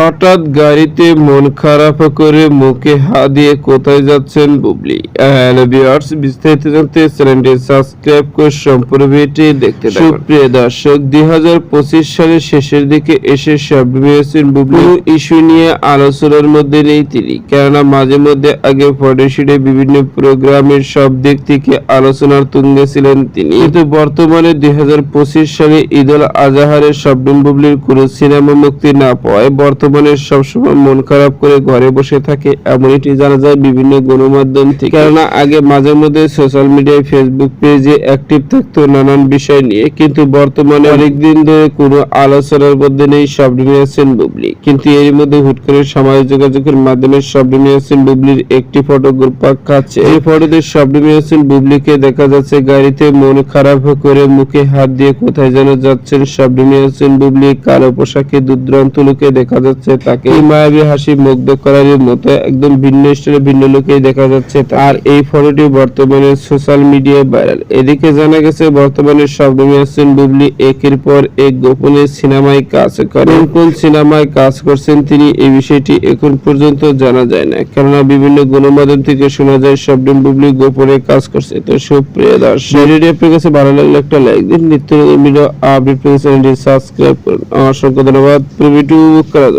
হঠাৎ গাড়িতে মন খারাপ করে মুখে হাত দিয়ে কোথায় যাচ্ছেন বুবলি? হ্যালো বিস্তারিত জানতে চ্যানেলটি সাবস্ক্রাইব করে সম্পূর্ণ ভিডিওটি দেখতে থাকুন। সুপ্রিয় দর্শক দু হাজার পঁচিশ সালের শেষের দিকে এসে হোসেন বুবলি। ইস্যু নিয়ে আলোচনার মধ্যে নেই তিনি। কেননা, মাঝে মধ্যে আগে ফটোশুটে বিভিন্ন প্রোগ্রামের সব দিক থেকে আলোচনার তুঙ্গে ছিলেন তিনি। কিন্তু বর্তমানে দুই হাজার পঁচিশ সালে ঈদুল আজহারের শবনম বুবলির কোনো সিনেমা মুক্তি না পাওয়ায় বর্তমানে সবসময় মন খারাপ করে ঘরে বসে থাকে এমন এটি জানা যায় বিভিন্ন গণমাধ্যম থেকে। কেননা, আগে মাঝে মধ্যে সোশ্যাল মিডিয়ায় ফেসবুক পেজে অ্যাক্টিভ থাকতো নানান বিষয় নিয়ে, কিন্তু বর্তমানে অনেকদিন ধরে কোনো আলোচনার মধ্যে নেই শবনম হোসেন বুবলি। কিন্তু এর মধ্যে হুট করে সামাজিক যোগাযোগের মাধ্যমে শবনম হোসেন বুবলির একটি ফটো গ্রুপাক খাচ্ছে। এই ফটোতে শবনম হোসেন বুবলিকে দেখা যাচ্ছে গাড়িতে মন খারাপ করে মুখে হাত দিয়ে কোথায় যেন যাচ্ছেন শবনম হোসেন বুবলি। কালো পোশাকে দুর্দান্ত লোকে দেখা যাচ্ছে তাকে এই মায়াবী হাসি মুগ্ধ করার মতো একদম ভিন্ন স্টাইলে ভিন্ন লোকে দেখা যাচ্ছে আর এই ফটোটি বর্তমানে সোশ্যাল মিডিয়ায় ভাইরাল এদিকে জানা গেছে বর্তমানে শবনম হোসেন বুবলি একের পর এক গোপনে সিনেমায় কাজ করেন কোন সিনেমায় কাজ করছেন তিনি এই বিষয়টি এখন পর্যন্ত জানা যায় না। কেননা বিভিন্ন গণমাধ্যম থেকে শোনা যায় শবনম বুবলি গোপনে কাজ করছে। তো সুপ্রিয় দর্শক ভিডিওটি আপনার কাছে ভালো লাগলে একটা লাইক দিন। নিত্য ভিডিও আপডেট পেতে চ্যানেলটি সাবস্ক্রাইব করুন। অসংখ্য ধন্যবাদ। করার জন্য।